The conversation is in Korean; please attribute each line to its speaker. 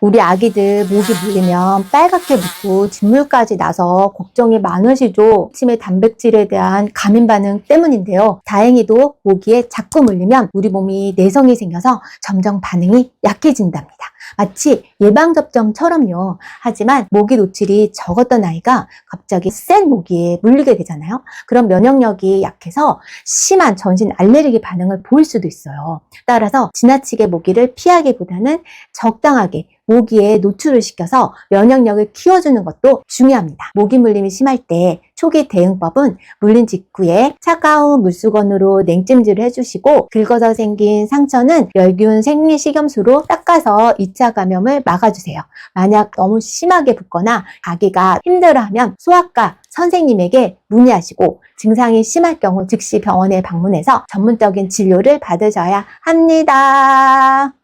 Speaker 1: 우리 아기들 모기 물리면 빨갛게 붓고 진물까지 나서 걱정이 많으시죠. 침의 단백질에 대한 감인 반응 때문인데요. 다행히도 모기에 자꾸 물리면 우리 몸이 내성이 생겨서 점점 반응이 약해진답니다. 마치 예방접종처럼요. 하지만 모기 노출이 적었던 아이가 갑자기 센 모기에 물리게 되잖아요. 그럼 면역력이 약해서 심한 전신 알레르기 반응을 보일 수도 있어요. 따라서 지나치게 모기를 피하기보다는 적당하게 모기에 노출을 시켜서 면역력을 키워주는 것도 중요합니다. 모기 물림이 심할 때 초기 대응법은 물린 직후에 차가운 물수건으로 냉찜질을 해주시고 긁어서 생긴 상처는 멸균 생리식염수로 닦아서 2차 감염을 막아주세요. 만약 너무 심하게 붓거나 아기가 힘들어하면 소아과 선생님에게 문의하시고 증상이 심할 경우 즉시 병원에 방문해서 전문적인 진료를 받으셔야 합니다.